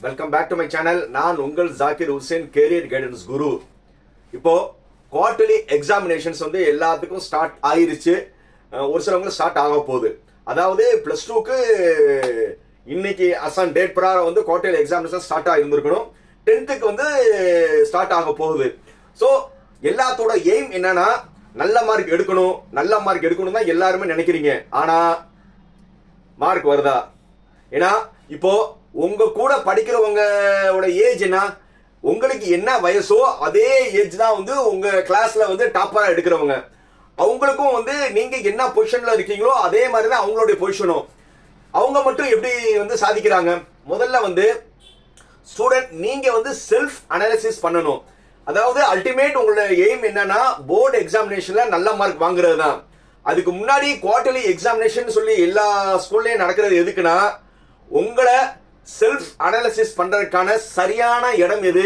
Welcome back to my channel நான் உங்கள் Zakir Hussain career guidance guru இப்போ குவார்டர்லி எக்ஸாமினேஷன்ஸ் வந்து எல்லாத்துக்கும் ஸ்டார்ட் ஆயிருச்சு. ஒரு சிலவங்களும் ஸ்டார்ட் ஆக போகுது. அதாவது ப்ளஸ் டூக்கு இன்னைக்கு அசான் டேட் பிரகாரம் வந்து குவார்டர்லி எக்ஸாமினேஷன் ஸ்டார்ட் ஆகிருந்திருக்கணும் டென்த்துக்கு வந்து ஸ்டார்ட் ஆக போகுது. ஸோ எல்லாத்தோட எய்ம் என்னன்னா நல்ல மார்க் எடுக்கணும் நல்ல மார்க் எடுக்கணும் தான் எல்லாருமே நினைக்கிறீங்க. ஆனா மார்க் வருதா? ஏன்னா இப்போ உங்க கூட படிக்கிறவங்களோட ஏஜ் என்ன? உங்களுக்கு என்ன வயசோ அதே ஏஜ் தான் வந்து உங்க கிளாஸ்ல வந்து டாப்பரா எடுக்கிறவங்க. அவங்களுக்கும் வந்து நீங்க என்ன பொசிஷன்ல இருக்கீங்களோ அதே மாதிரி தான் அவங்களுடைய பொசிஷனும் அவங்க மட்டும் எப்படி வந்து சாதிக்கிறாங்க? முதல்ல வந்து ஸ்டூடெண்ட் நீங்க வந்து செல்ஃப் அனாலிசிஸ் பண்ணணும். அதாவது அல்டிமேட் உங்களோட எய்ம் என்னன்னா போர்டு எக்ஸாமினேஷன்ல நல்ல மார்க் வாங்குறது தான் அதுக்கு முன்னாடி குவார்டர்லி எக்ஸாமினேஷன் சொல்லி எல்லா ஸ்கூல்லையும் நடக்கிறது எதுக்குன்னா உங்களை செல்ஃப் அனாலிசிஸ் பண்றதுக்கான சரியான இடம் எது?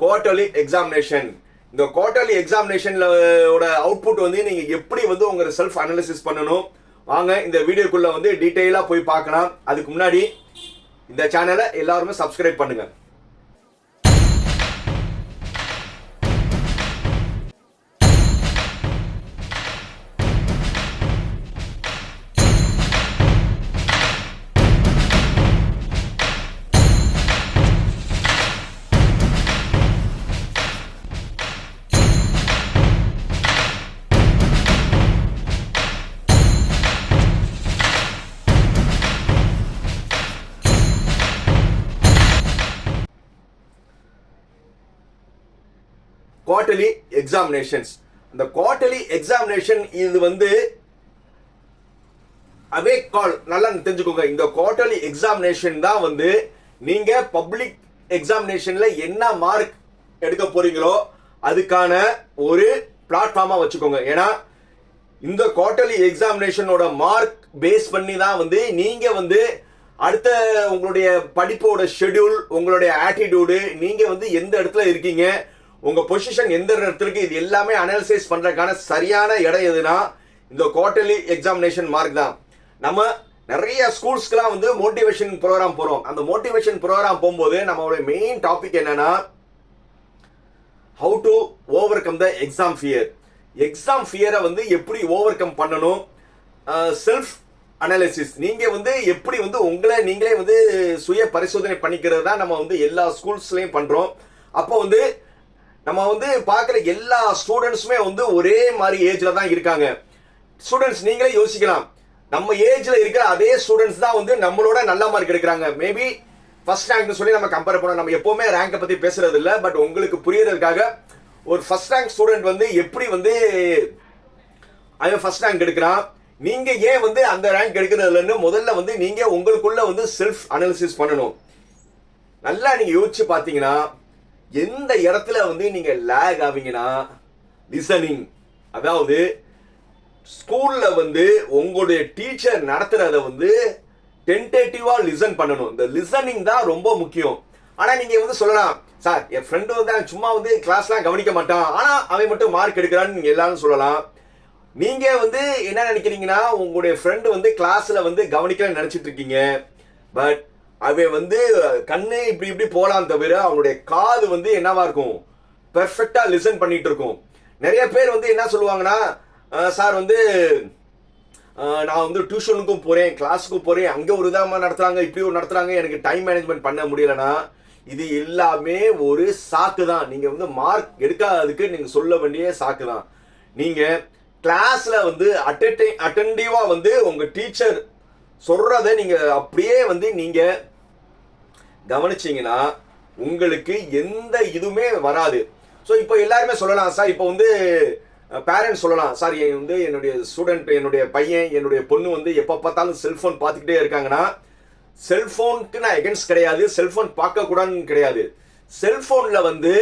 குவார்டர்லி எக்ஸாமினேஷன் இந்த குவார்டர்லி எக்ஸாமினேஷனோட அவுட்புட் வந்து நீங்க எப்படி வந்து உங்க செல்ஃப் அனாலிசிஸ் பண்ணணும்? வாங்க இந்த வீடியோக்குள்ள வந்து டீட்டெயிலாக போய் பார்க்கலாம். அதுக்கு முன்னாடி இந்த சேனலை எல்லாருமே சப்ஸ்கிரைப் பண்ணுங்க. குவார்டர்லி எக்ஸாமினேஷன்ஸ் இந்த குவார்டர்லி எக்ஸாமினேஷன் இது வந்து அவே கால் நல்லா தெரிஞ்சுக்கோங்க. இந்த குவார்டர்லி எக்ஸாமினேஷன் தான் வந்து நீங்க பப்ளிக் எக்ஸாமினேஷன்ல என்ன மார்க் எடுக்க போறீங்களோ அதுக்கான ஒரு பிளாட்ஃபார்மா வச்சுக்கோங்க. ஏன்னா இந்த குவார்டர்லி எக்ஸாமினேஷனோட மார்க் பேஸ் பண்ணி தான் வந்து நீங்க வந்து அடுத்த உங்களுடைய படிப்போட ஷெட்யூல் உங்களுடைய ஆட்டிடியூடு நீங்க வந்து எந்த இடத்துல இருக்கீங்க உங்க பொசிஷன் எந்த இடத்துக்கு இது எல்லாமே அனாலிசிஸ் பண்றதுக்கான சரியான இடம் எதுனா இந்த குவார்டர்லி எக்ஸாமினேஷன் மார்க் தான். நம்ம நிறைய ஸ்கூல்ஸ்க்குலாம் வந்து மோட்டிவேஷன் ப்ரோக்ராம் போறோம் அந்த மோட்டிவேஷன் ப்ரோக்ராம் போகும்போது நம்மளோட மெயின் டாபிக் என்னன்னா how to overcome the exam fear exam ஃபியரை வந்து எப்படி ஓவர் கம் பண்ணணும்? செல்ஃப் அனாலிசிஸ் நீங்கள் வந்து எப்படி வந்து உங்களை நீங்களே வந்து சுய பரிசோதனை பண்ணிக்கிறது தான் நம்ம வந்து எல்லா ஸ்கூல்ஸ்லேயும் பண்ணுறோம் அப்போ வந்து நம்ம வந்து பார்க்குற எல்லா ஸ்டூடெண்ட்ஸுமே வந்து ஒரே மாதிரி ஏஜில் தான் இருக்காங்க. ஸ்டூடெண்ட்ஸ் நீங்களே யோசிக்கலாம். நம்ம ஏஜில் இருக்கிற அதே ஸ்டூடெண்ட்ஸ் தான் வந்து நம்மளோட நல்ல மார்க் எடுக்கிறாங்க. மேபி ஃபர்ஸ்ட் ரேங்க்னு சொல்லி நம்ம கம்பேர் பண்ணோம் நம்ம எப்போவுமே ரேங்கை பற்றி பேசுறது இல்லை. பட் உங்களுக்கு புரியறதுக்காக ஒரு ஃபர்ஸ்ட் ரேங்க் ஸ்டூடெண்ட் வந்து எப்படி வந்து அவன் ஃபர்ஸ்ட் ரேங்க் எடுக்கிறான்? நீங்க ஏன் வந்து அந்த ரேங்க் எடுக்கிறதுலன்னு முதல்ல வந்து நீங்க உங்களுக்குள்ள வந்து செல்ஃப் அனாலிசிஸ் பண்ணணும். நல்லா நீங்க யோசிச்சு பார்த்தீங்கன்னா எந்த இடத்துல வந்து நீங்க லேக் ஆவீங்கன்னா லிசனிங் அதாவது ஸ்கூல்ல வந்து உங்களுடைய டீச்சர் நடத்துறத வந்து டென்டேட்டிவா லிசன் பண்ணணும். இந்த லிசனிங் தான் ரொம்ப முக்கியம். ஆனா நீங்க வந்து சொல்லலாம் சார் என் ஃப்ரெண்டு வந்து சும்மா வந்து கிளாஸ்லாம் கவனிக்க மாட்டான். ஆனா அவன் மட்டும் மார்க் எடுக்கிறான்னு நீங்க எல்லாரும் சொல்லலாம். நீங்க வந்து என்ன நினைக்கிறீங்கன்னா உங்களுடைய ஃப்ரெண்டு வந்து கிளாஸ்ல வந்து கவனிக்கலன்னு நினைச்சிட்டு இருக்கீங்க. பட் அவன் வந்து கண்ணே இப்படி இப்படி போலாம் தவிர அவனுடைய காது வந்து என்னவா இருக்கும்? பெர்ஃபெக்டா லிசன் பண்ணிட்டு இருக்கும். நிறைய பேர் வந்து என்ன சொல்லுவாங்கன்னா சார் வந்து நான் வந்து டியூஷனுக்கும் போறேன் கிளாஸுக்கும் போறேன் அங்க ஒரு விதமா நடத்துறாங்க இப்படி ஒரு நடத்துறாங்க எனக்கு டைம் மேனேஜ்மெண்ட் பண்ண முடியலன்னா இது எல்லாமே ஒரு சாக்கு தான். நீங்க வந்து மார்க் எடுக்காததுக்கு நீங்க சொல்ல வேண்டிய சாக்கு தான். நீங்க கிளாஸ்ல வந்து அட்டென்டி அட்டென்டிவா வந்து உங்க டீச்சர் சொல்றதை நீங்க அப்படியே வந்து நீங்க கவனிச்சீங்கன்னா உங்களுக்கு எந்த இதுவுமே வராது. ஸோ இப்போ எல்லாருமே சொல்லலாம் சார் இப்போ வந்து பேரண்ட்ஸ் சொல்லலாம் சார் என் வந்து என்னுடைய ஸ்டூடெண்ட் என்னுடைய பையன் என்னுடைய பொண்ணு வந்து எப்போ பார்த்தாலும் செல்ஃபோன் பார்த்துக்கிட்டே இருக்காங்கன்னா செல்ஃபோனுக்கு நான் எகென்ஸ்ட் கிடையாது செல்ஃபோன் பார்க்கக்கூடாதுன்னு கிடையாது. செல்ஃபோனில் வந்து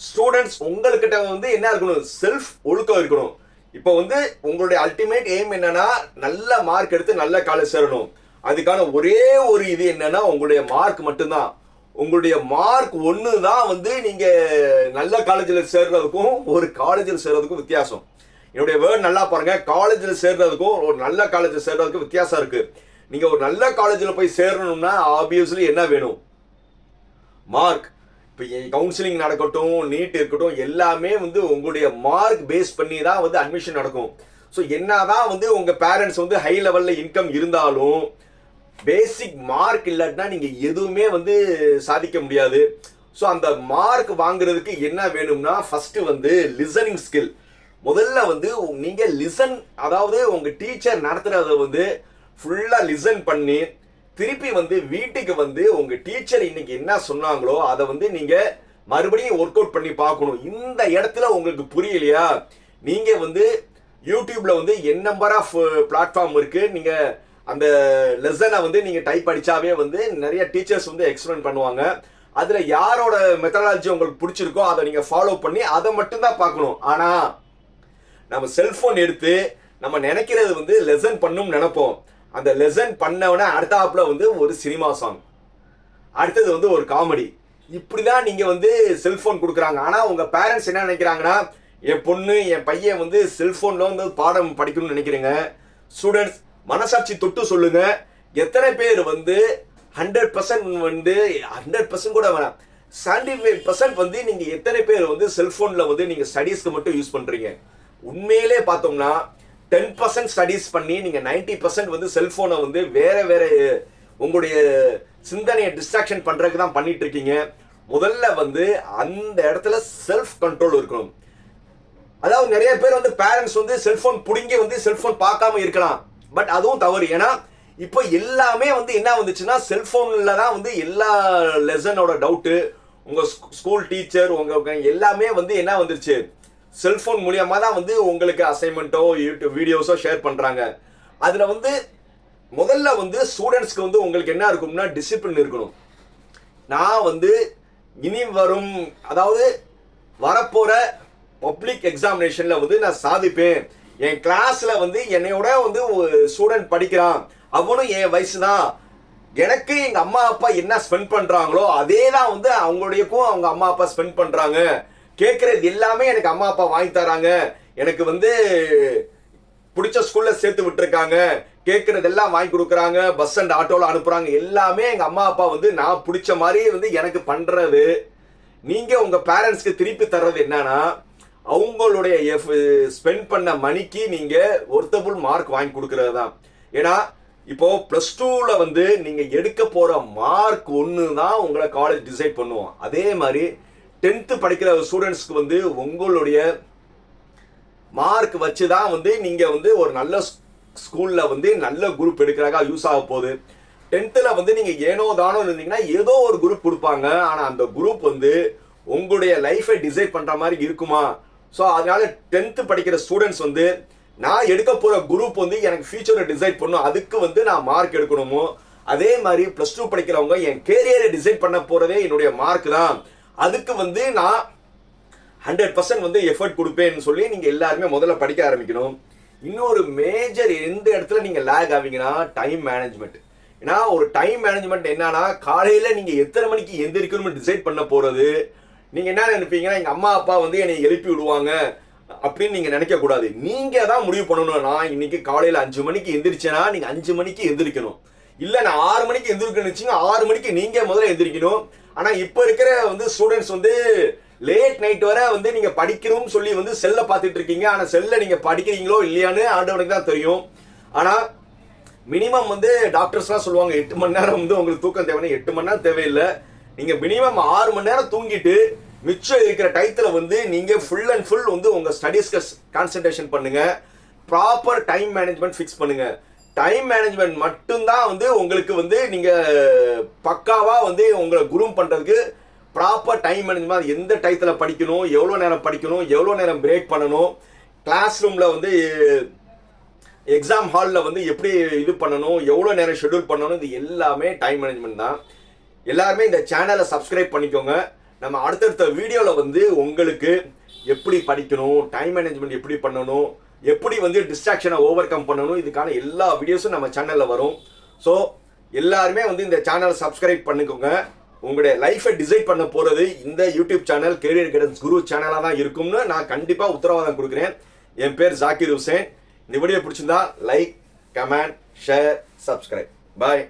ஸ்டூடெண்ட்ஸ் உங்கள்கிட்ட வந்து என்ன இருக்கணும் செல்ஃப் ஒழுக்கம் இருக்கணும். இப்போ வந்து உங்களுடைய அல்டிமேட் எய்ம் என்னன்னா நல்ல மார்க் எடுத்து நல்ல காலேஜ் சேரணும். அதுக்கான ஒரே ஒரு இது என்னன்னா உங்களுடைய மார்க் மட்டும்தான். உங்களுடைய மார்க் ஒன்று தான் வந்து நீங்க நல்ல காலேஜில் சேர்றதுக்கும் ஒரு காலேஜில் சேர்றதுக்கும் வித்தியாசம். என்னுடைய வேர்ட் நல்லா பாருங்க. காலேஜில் சேர்றதுக்கும் ஒரு நல்ல காலேஜில் சேர்றதுக்கும் வித்தியாசம் இருக்கு. நீங்க ஒரு நல்ல காலேஜில் போய் சேரணும்னா ஆப்வியஸ்லி என்ன வேணும்? மார்க் இப்போ கவுன்சிலிங் நடக்கட்டும் நீட் இருக்கட்டும் எல்லாமே வந்து உங்களுடைய மார்க் பேஸ் பண்ணி தான் வந்து அட்மிஷன் நடக்கும். ஸோ என்னதான் வந்து உங்க பேரண்ட்ஸ் வந்து ஹை லெவல்ல இன்கம் இருந்தாலும் பேசிக் மார்க் இல்லாட்டினா நீங்கள் எதுவுமே வந்து சாதிக்க முடியாது. ஸோ அந்த மார்க் வாங்குறதுக்கு என்ன வேணும்னா ஃபஸ்ட்டு வந்து லிசனிங் ஸ்கில் முதல்ல வந்து நீங்கள் லிசன் அதாவது உங்கள் டீச்சர் நடத்துகிறத வந்து ஃபுல்லாக லிசன் பண்ணி திருப்பி வந்து வீட்டுக்கு வந்து உங்கள் டீச்சர் இன்னைக்கு என்ன சொன்னாங்களோ அதை வந்து நீங்கள் மறுபடியும் ஒர்க் அவுட் பண்ணி பார்க்கணும். இந்த இடத்துல உங்களுக்கு புரியலையா? நீங்கள் வந்து யூடியூப்பில் வந்து என் நம்பர் ஆஃப் பிளாட்ஃபார்ம் இருக்குது நீங்கள் அந்த லெசனை வந்து நீங்கள் டைப் அடித்தாவே வந்து நிறைய டீச்சர்ஸ் வந்து எக்ஸ்பிளைன் பண்ணுவாங்க. அதில் யாரோட மெத்தடாலஜி உங்களுக்கு பிடிச்சிருக்கோ அதை நீங்கள் ஃபாலோ பண்ணி அதை மட்டும்தான் பார்க்கணும். ஆனால் நம்ம செல்ஃபோன் எடுத்து நம்ம நினைக்கிறது வந்து லெசன் பண்ணும் நினைப்போம். அந்த லெசன் பண்ணவன ஆப்பில் வந்து ஒரு சினிமா சாங் அடுத்தது வந்து ஒரு காமெடி இப்படி தான் நீங்கள் வந்து செல்ஃபோன் கொடுக்குறாங்க. ஆனால் உங்கள் பேரண்ட்ஸ் என்ன நினைக்கிறாங்கன்னா என் பொண்ணு என் பையன் வந்து செல்ஃபோனில் வந்து பாடம் படிக்கணும்னு நினைக்கிறீங்க. ஸ்டூடெண்ட்ஸ் மனசாட்சி தொட்டு சொல்லுங்க. எத்தனை பேர் வந்து ஹண்ட்ரட் பர்சன்ட் வந்து ஹண்ட்ரட் பர்சன்ட் கூட வேணாம். செவன்டி ஃபைவ் பர்சன்ட் வந்து நீங்க எத்தனை பேர் வந்து செல்போன்ல வந்து நீங்க ஸ்டடீஸ்க்கு மட்டும் யூஸ் பண்றீங்க. உண்மையிலே பார்த்தோம்னா டென் பர்சன்ட் ஸ்டடீஸ் பண்ணி நீங்க நைன்டி பர்சன்ட் வந்து செல்போனை வந்து வேற வேற உங்களுடைய சிந்தனையை டிஸ்ட்ராக்ஷன் பண்றதுக்கு தான் பண்ணிட்டு இருக்கீங்க. முதல்ல வந்து அந்த இடத்துல செல்ஃப் கண்ட்ரோல் இருக்கணும். அதாவது நிறைய பேர் வந்து பேரண்ட்ஸ் வந்து செல்போன் பிடுங்கி வந்து செல்போன் பார்க்காம இருக்கலாம். பட் அதுவும் தவறு. ஏன்னா இப்போ எல்லாமே வந்து என்ன வந்துச்சுன்னா செல்ஃபோனில் தான் வந்து எல்லா லெசனோட டவுட்டு உங்கள் ஸ்கூல் டீச்சர் உங்க எல்லாமே வந்து என்ன வந்துருச்சு? செல்ஃபோன் மூலியமாக தான் வந்து உங்களுக்கு அசைன்மெண்ட்டோ யூடியூப் வீடியோஸோ ஷேர் பண்ணுறாங்க அதில் வந்து முதல்ல வந்து ஸ்டூடெண்ட்ஸ்க்கு வந்து உங்களுக்கு என்ன இருக்கும்னா டிசிப்ளின் இருக்கணும். நான் வந்து இனி வரும் அதாவது வரப்போகிற பப்ளிக் எக்ஸாமினேஷனில் வந்து நான் சாதிப்பேன். என் கிளாஸ்ல வந்து என்னையோட வந்து ஒரு ஸ்டூடெண்ட் படிக்கிறான். அவனும் என் வயசு தான் எனக்கு எங்க அம்மா அப்பா என்ன ஸ்பெண்ட் பண்றாங்களோ அதே தான் வந்து அவங்களுடையக்கும் அவங்க அம்மா அப்பா ஸ்பெண்ட் பண்றாங்க. கேட்கறது எல்லாமே எனக்கு அம்மா அப்பா வாங்கி தராங்க. எனக்கு வந்து பிடிச்ச ஸ்கூல்ல சேர்த்து விட்டுருக்காங்க. கேட்கறதெல்லாம் வாங்கி கொடுக்குறாங்க. பஸ் அண்ட் ஆட்டோல அனுப்புறாங்க. எல்லாமே எங்க அம்மா அப்பா வந்து நான் பிடிச்ச மாதிரி வந்து எனக்கு பண்றது. நீங்க உங்க பேரண்ட்ஸ்க்கு திருப்பி தர்றது என்னன்னா அவங்களுடைய எஃப் ஸ்பெண்ட் பண்ண மணிக்கு நீங்கள் ஒர்த்தபுள் மார்க் வாங்கி கொடுக்கறது தான். ஏன்னா இப்போ ப்ளஸ் டூவில் வந்து நீங்கள் எடுக்க போகிற மார்க் ஒன்று தான் உங்களை காலேஜ் டிசைட் பண்ணுவோம் அதே மாதிரி டென்த்து படிக்கிற ஸ்டூடெண்ட்ஸ்க்கு வந்து உங்களுடைய மார்க் வச்சு தான் வந்து நீங்கள் வந்து ஒரு நல்ல ஸ்கூலில் வந்து நல்ல குரூப் எடுக்கிறாங்க யூஸ் ஆக போகுது. டென்த்தில் வந்து நீங்கள் ஏனோ தானோ இருந்தீங்கன்னா ஏதோ ஒரு குரூப் கொடுப்பாங்க. ஆனால் அந்த குரூப் வந்து உங்களுடைய லைஃபை டிசைட் பண்ணுற மாதிரி இருக்குமா? ஸோ அதனால டென்த்து படிக்கிற ஸ்டூடெண்ட்ஸ் வந்து நான் எடுக்க போகிற குரூப் வந்து எனக்கு ஃபியூச்சரை டிசைட் பண்ணும். அதுக்கு வந்து நான் மார்க் எடுக்கணுமோ? அதே மாதிரி ப்ளஸ் டூ படிக்கிறவங்க என் கேரியரை டிசைட் பண்ண போகிறதே என்னுடைய மார்க் தான். அதுக்கு வந்து நான் ஹண்ட்ரட் பர்சன்ட் வந்து எஃபர்ட் கொடுப்பேன்னு சொல்லி நீங்கள் எல்லாருமே முதல்ல படிக்க ஆரம்பிக்கணும். இன்னொரு மேஜர் எந்த இடத்துல நீங்கள் லேக் ஆவீங்கன்னா டைம் மேனேஜ்மெண்ட் ஏன்னா ஒரு டைம் மேனேஜ்மெண்ட் என்னன்னா காலையில் நீங்கள் எத்தனை மணிக்கு எந்திரிக்கணும்னு டிசைட் பண்ண போகிறது நீங்க என்ன நினைப்பீங்கன்னா எங்க அம்மா அப்பா வந்து என்னை எழுப்பி விடுவாங்க அப்படின்னு நீங்க நினைக்க கூடாது. நீங்க தான் முடிவு பண்ணணும். நான் இன்னைக்கு காலையில அஞ்சு மணிக்கு எந்திரிச்சேன்னா நீங்க அஞ்சு மணிக்கு எந்திரிக்கணும். இல்ல நான் ஆறு மணிக்கு எந்திரிக்கணும் ஆறு மணிக்கு நீங்க முதல்ல எந்திரிக்கணும். ஆனா இப்ப இருக்கிற வந்து ஸ்டூடெண்ட்ஸ் வந்து லேட் நைட் வரை வந்து நீங்க படிக்கணும்னு சொல்லி வந்து செல்ல பார்த்துட்டு இருக்கீங்க. ஆனா செல்ல நீங்க படிக்கிறீங்களோ இல்லையான்னு ஆண்டவனுக்கு தான் தெரியும். ஆனா மினிமம் வந்து டாக்டர்ஸ்லாம் சொல்லுவாங்க எட்டு மணி நேரம் வந்து உங்களுக்கு தூக்கம் தேவைன்னா எட்டு மணி நேரம் தேவையில்லை. நீங்க மினிமம் ஆறு மணி நேரம் தூங்கிட்டு மிச்சம் இருக்கிற டயத்துல வந்து நீங்க ஃபுல் அண்ட் ஃபுல் வந்து உங்க ஸ்டடீஸ்க்கு கான்சென்ட்ரேஷன் பண்ணுங்க. ப்ராப்பர் டைம் மேனேஜ்மெண்ட் ஃபிக்ஸ் பண்ணுங்க. டைம் மேனேஜ்மெண்ட் மட்டும்தான் வந்து உங்களுக்கு வந்து நீங்க பக்காவா வந்து உங்களை குரூம் பண்றதுக்கு ப்ராப்பர் டைம் மேனேஜ்மெண்ட் எந்த டயத்துல படிக்கணும் எவ்வளோ நேரம் படிக்கணும் எவ்வளோ நேரம் பிரேக் பண்ணணும் கிளாஸ் ரூம்ல வந்து எக்ஸாம் ஹாலில் வந்து எப்படி இது பண்ணணும் எவ்வளோ நேரம் ஷெட்யூல் பண்ணணும் இது எல்லாமே டைம் மேனேஜ்மெண்ட் தான். எல்லாருமே இந்த சேனலை சப்ஸ்கிரைப் பண்ணிக்கோங்க. நம்ம அடுத்தடுத்த வீடியோவில் வந்து உங்களுக்கு எப்படி படிக்கணும் டைம் மேனேஜ்மெண்ட் எப்படி பண்ணணும் எப்படி வந்து டிஸ்ட்ராக்ஷனை ஓவர் கம் பண்ணணும் இதுக்கான எல்லா வீடியோஸும் நம்ம சேனலில் வரும். ஸோ எல்லாருமே வந்து இந்த சேனலை சப்ஸ்கிரைப் பண்ணிக்கோங்க. உங்களுடைய லைஃப்பை டிசைட் பண்ண போகிறது இந்த YouTube channel career guidance Guru சேனலாக தான் இருக்கும்னு நான் கண்டிப்பாக உத்தரவாதம் கொடுக்குறேன். என் பேர் ஜாக்கிர் ஹுசேன் இந்த வீடியோ பிடிச்சிருந்தா like comment share subscribe bye